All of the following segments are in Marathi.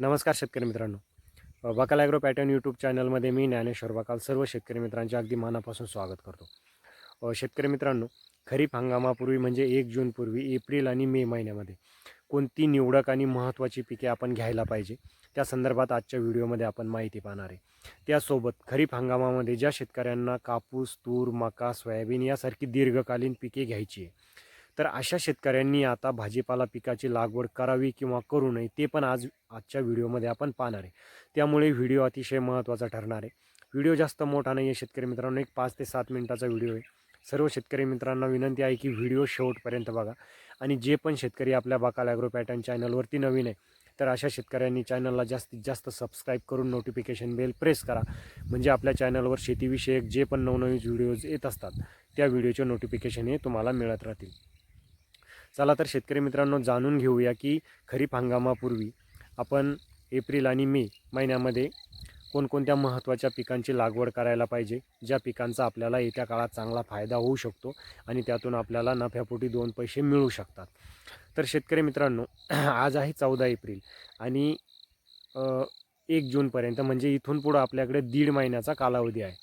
नमस्कार शेतकरी मित्रांनो. बकाल ॲग्रो पॅटर्न यूट्यूब चॅनलमध्ये मी ज्ञानेश्वर बकाल सर्व शेतकरी मित्रांचे अगदी मनापासून स्वागत करतो. शेतकरी मित्रांनो खरीप हंगामापूर्वी म्हणजे एक जूनपूर्वी एप्रिल आणि मे महिन्यामध्ये कोणती निवडक आणि महत्त्वाची पिके आपण घ्यायला पाहिजे त्या संदर्भात आजच्या व्हिडिओमध्ये आपण माहिती पाहणार आहे. त्यासोबत खरीप हंगामामध्ये ज्या शेतकऱ्यांना कापूस तूर मका सोयाबीन यासारखी दीर्घकालीन पिके घ्यायची आहे तर अशा शेतकऱ्यांनी आता भाजीपाला पिकाची लागवड करावी किंवा करू नये ते पण आज आजच्या व्हिडिओमध्ये आपण पाहणार आहे. त्यामुळे व्हिडिओ अतिशय महत्त्वाचा ठरणार आहे. व्हिडिओ जास्त मोठा नाही आहे शेतकरी मित्रांनो एक पाच ते सात मिनिटाचा व्हिडिओ आहे. सर्व शेतकरी मित्रांना विनंती आहे की व्हिडिओ शेवटपर्यंत बघा. आणि जे पण शेतकरी आपल्या बाकाल ॲग्रो पॅटर्न चॅनलवरती नवीन आहे तर अशा शेतकऱ्यांनी चॅनलला जास्तीत जास्त सबस्क्राईब करून नोटिफिकेशन बेल प्रेस करा. म्हणजे आपल्या चॅनलवर शेतीविषयक जे पण नवनवीन व्हिडिओज येत असतात त्या व्हिडिओचे नोटिफिकेशन हे तुम्हाला मिळत राहतील. चला तर शेतकरी मित्रांनो जाणून घेऊया की खरीप हंगामापूर्वी आपण एप्रिल आणि मे महिन्यामध्ये कोणकोणत्या महत्त्वाच्या पिकांची लागवड करायला पाहिजे ज्या पिकांचा आपल्याला येत्या काळात चांगला फायदा होऊ शकतो आणि त्यातून आपल्याला नफ्यापोटी दोन पैसे मिळू शकतात. तर शेतकरी मित्रांनो आज आहे चौदा एप्रिल आणि एक जूनपर्यंत म्हणजे इथून पुढं आपल्याकडे दीड महिन्याचा कालावधी आहे.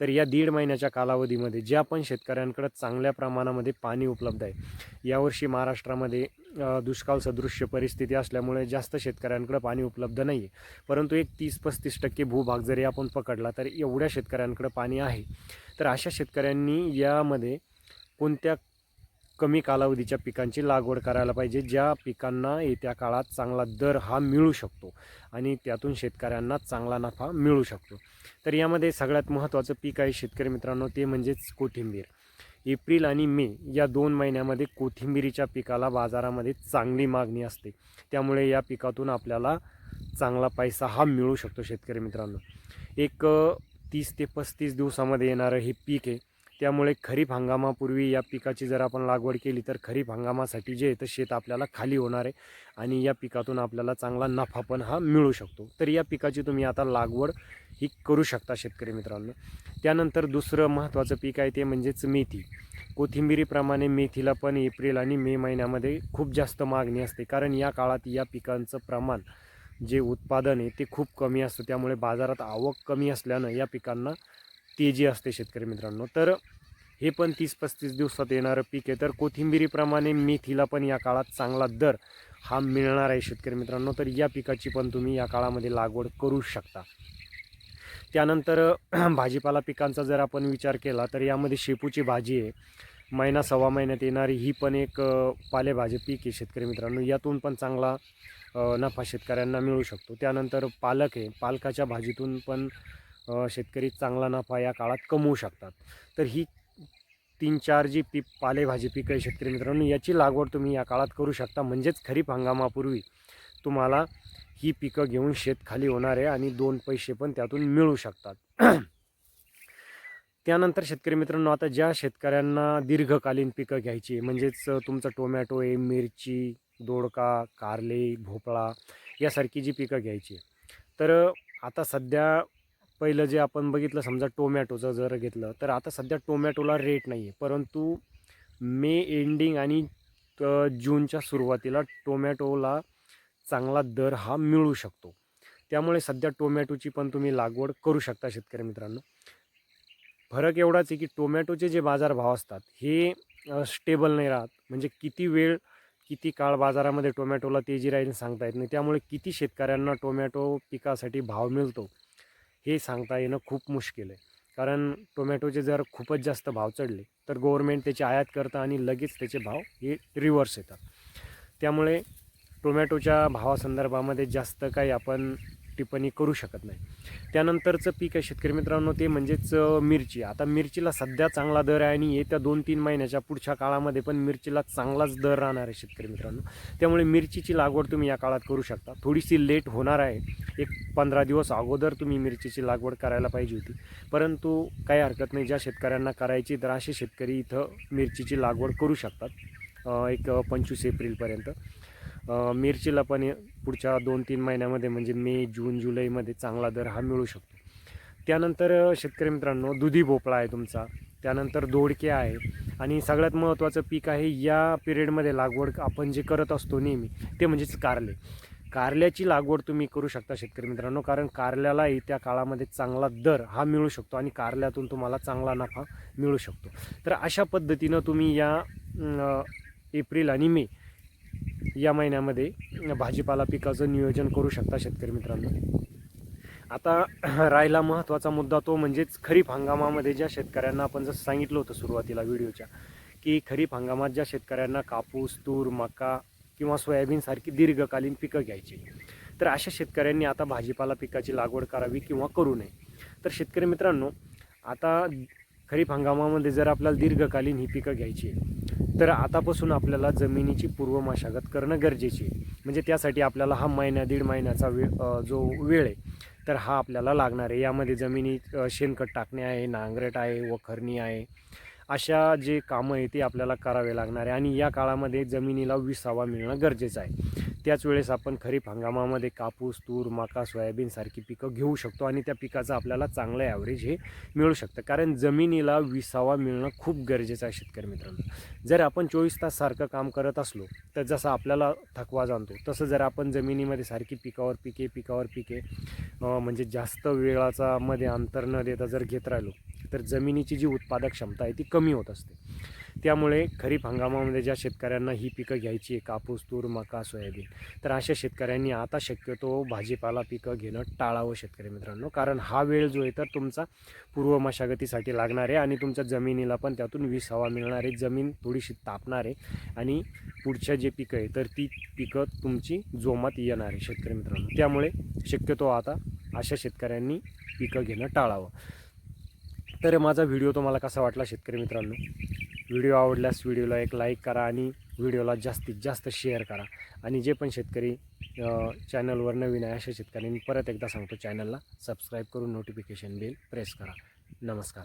तर या दीड महिन्याच्या कालावधीमध्ये ज्या पण शेतकऱ्यांकडं चांगल्या प्रमाणामध्ये पाणी उपलब्ध आहे यावर्षी महाराष्ट्रामध्ये दुष्काळ सदृश्य परिस्थिती असल्यामुळे जास्त शेतकऱ्यांकडं पाणी उपलब्ध नाही आहे परंतु एक तीस पस्तीस टक्के भूभाग जरी आपण पकडला तर एवढ्या शेतकऱ्यांकडं पाणी आहे. तर अशा शेतकऱ्यांनी यामध्ये कोणत्या कमी कालावधीच्या पिकांची लागवड करायला पाहिजे ज्या पिकांना येत्या काळात चांगला दर हा मिळू शकतो आणि त्यातून शेतकऱ्यांना चांगला नफा मिळू शकतो. तर यामध्ये सगळ्यात महत्त्वाचं पीक आहे शेतकरी मित्रांनो ते म्हणजेच कोथिंबीर. एप्रिल आणि मे या दोन महिन्यामध्ये कोथिंबिरीच्या पिकाला बाजारामध्ये चांगली मागणी असते. त्यामुळे या पिकातून आपल्याला चांगला पैसा हा मिळू शकतो शेतकरी मित्रांनो. एक तीस ते पस्तीस दिवसामध्ये येणारं हे पीक आहे. त्यामुळे खरीप हंगामापूर्वी या पिकाची जर आपण लागवड केली तर खरीप हंगामासाठी जे आहे तर शेत आपल्याला खाली होणार आहे आणि या पिकातून आपल्याला चांगला नफा पण हा मिळू शकतो. तर या पिकाची तुम्ही आता लागवड ही करू शकता शेतकरी मित्रांनो. त्यानंतर दुसरं महत्त्वाचं पीक आहे ते म्हणजेच मेथी. कोथिंबिरीप्रमाणे मेथीला पण एप्रिल आणि मे महिन्यामध्ये खूप जास्त मागणी असते. कारण या काळात या पिकांचं प्रमाण जे उत्पादन आहे ते खूप कमी असतं. त्यामुळे बाजारात आवक कमी असल्यानं या पिकांना तेजी असते शेतकरी मित्रांनो तर हे पण तीस पस्तीस दिवसात येणारं पीक आहे. तर कोथिंबिरीप्रमाणे मेथीला पण या काळात चांगला दर हा मिळणार आहे शेतकरी मित्रांनो. तर या पिकाची पण तुम्ही या काळामध्ये लागवड करू शकता. त्यानंतर भाजीपाला पिकांचा जर आपण विचार केला तर यामध्ये शेपूची भाजी आहे. महिना सव्वा महिन्यात येणारी ही पण एक पालेभाजी पीक आहे शेतकरी मित्रांनो. यातून पण चांगला नफा शेतकऱ्यांना मिळू शकतो. त्यानंतर पालक आहे. पालकाच्या भाजीतून पण शेतकरी चांगला नफा या काळात कमवू शकतात. तर ही तीन चार जी पीक पालेभाजी पिकं आहे शेतकरी मित्रांनो याची लागवड तुम्ही या काळात करू शकता. म्हणजेच खरीप हंगामापूर्वी तुम्हाला ही पिकं घेऊन शेत खाली होणार आहे आणि दोन पैसे पण त्यातून मिळू शकतात. त्यानंतर शेतकरी मित्रांनो आता ज्या शेतकऱ्यांना दीर्घकालीन पिकं घ्यायची म्हणजेच तुमचं टोमॅटो आहे मिरची दोडका कारले भोपळा यासारखी जी पिकं घ्यायची तर आता सध्या पहिलं जे आपण बघितलं समजा टोमॅटोचं जर घेतलं तर आता सध्या टोमॅटोला रेट नाही आहे परंतु मे एंडिंग आणि जूनच्या सुरुवातीला टोमॅटोला चांगला दर हा मिळू शकतो. त्यामुळे सध्या टोमॅटोची पण तुम्ही लागवड करू शकता शेतकरी मित्रांनो. फरक एवढाच आहे की टोमॅटोचे जे बाजारभाव असतात हे स्टेबल नाही राहत. म्हणजे किती वेळ किती काळ बाजारामध्ये टोमॅटोला तेजी राहील सांगता येत नाही. त्यामुळे किती शेतकऱ्यांना टोमॅटो पिकासाठी भाव मिळतो हे सांगता येणं खूप मुश्किल आहे. कारण टोमॅटोचे जर खूपच जास्त भाव चढले तर गव्हर्मेंट त्याची आयात करतं आणि लगेच त्याचे भाव हे रिव्हर्स येतात. त्यामुळे टोमॅटोच्या भावासंदर्भामध्ये जास्त काही आपण टिप्पणी करू शकत नाही. त्यानंतरचं पीक आहे शेतकरी मित्रांनो ते म्हणजेच मिरची. आता मिरचीला सध्या चांगला दर आहे आणि येत्या दोन तीन महिन्याच्या पुढच्या काळामध्ये पण मिरचीला चांगलाच दर राहणार आहे शेतकरी मित्रांनो. त्यामुळे मिरचीची लागवड तुम्ही या काळात करू शकता. थोडीशी लेट होणार आहे. एक पंधरा दिवस अगोदर तुम्ही मिरचीची लागवड करायला पाहिजे होती. परंतु काही हरकत नाही. ज्या शेतकऱ्यांना करायची तर असे शेतकरी इथं मिरचीची लागवड करू शकतात. एक पंचवीस एप्रिलपर्यंत. मिरचीला पण पुढच्या दोन तीन महिन्यामध्ये म्हणजे मे जून जुलैमध्ये चांगला दर हा मिळू शकतो. त्यानंतर शेतकरी मित्रांनो दुधी भोपळा आहे तुमचा. त्यानंतर दोडके आहे. आणि सगळ्यात महत्त्वाचं पीक आहे या पिरियडमध्ये लागवड आपण जे करत असतो नेहमी ते म्हणजेच कारले. कारल्याची लागवड तुम्ही करू शकता शेतकरी मित्रांनो कारण कारल्यालाही त्या काळामध्ये चांगला दर हा मिळू शकतो आणि कारल्यातून तुम्हाला चांगला नफा मिळू शकतो. तर अशा पद्धतीनं तुम्ही या एप्रिल आणि मे या महिन्यामध्ये भाजीपाला पिकाचं नियोजन करू शकता शेतकरी मित्रांनो. आता राहिला महत्त्वाचा मुद्दा तो म्हणजेच खरीप हंगामामध्ये ज्या शेतकऱ्यांना आपण जसं सांगितलं होतं सुरुवातीला व्हिडिओच्या की खरीप हंगामात ज्या शेतकऱ्यांना कापूस तूर मका किंवा सोयाबीनसारखी दीर्घकालीन पिकं घ्यायची. तर अशा शेतकऱ्यांनी आता भाजीपाला पिकाची लागवड करावी किंवा करू नये. तर शेतकरी मित्रांनो आता खरीप हंगामामध्ये जर आपल्याला दीर्घकालीन ही पिकं घ्यायची आहे तर आतापासून आपल्याला जमिनीची पूर्व मशागत करणं गरजेची आहे. म्हणजे त्यासाठी आपल्याला हा महिना दीड महिन्याचा वेळ जो वेळ आहे तर हा आपल्याला लागणार आहे. यामध्ये जमिनीत शेणखत टाकणे आहे नांगरट आहे वखरणी आहे. अशा जे कामं आहे ते आपल्याला करावे लागणार आहे. आणि या काळामध्ये जमिनीला विसावा मिळणं गरजेचं आहे. त्याच वेळेस आपण खरीप हंगामामध्ये कापूस तूर मका सोयाबीनसारखी पिकं घेऊ शकतो आणि त्या पिकाचं आपल्याला चांगलं ॲव्हरेज हे मिळू शकतं. कारण जमिनीला विसावा मिळणं खूप गरजेचं आहे शेतकरी मित्रांनो. जर आपण चोवीस तास सारखं काम करत असलो तर जसं आपल्याला थकवा जाणतो तसं जर आपण जमिनीमध्ये सारखी पिकावर पिके पिकावर पिके म्हणजे जास्त वेळाचा मध्ये अंतर न देता जर घेत राहिलो तर जमिनीची जी उत्पादक क्षमता आहे ती कमी होत असते. त्यामुळे खरीप हंगामामध्ये ज्या शेतकऱ्यांना ही पिकं घ्यायची आहे कापूस तूर मका सोयाबीन तर अशा शेतकऱ्यांनी आता शक्यतो भाजीपाला पिकं घेणं टाळावं शेतकरी मित्रांनो. कारण हा वेळ जो आहे तर तुमचा पूर्व मशागतीसाठी लागणार आहे आणि तुमच्या जमिनीला पण त्यातून वीस हवा मिळणार आहे. जमीन थोडीशी तापणार आहे आणि पुढच्या जे पिकं आहे तर ती पिकं तुमची जोमात येणार आहे शेतकरी मित्रांनो. त्यामुळे शक्यतो आता अशा शेतकऱ्यांनी पिकं घेणं टाळावं. तर माझा व्हिडिओ तुम्हाला कसा वाटला शेतकरी मित्रांनो? व्हिडिओ आवडल्यास व्हिडिओला एक लाईक करा आणि व्हिडिओला जास्तीत जास्त शेअर करा. आणि जे पण शेतकरी चॅनलवर नवीन आहे अशा शेतकऱ्यांनी परत एकदा सांगतो चॅनलला सबस्क्राईब करून नोटिफिकेशन बिल प्रेस करा. नमस्कार.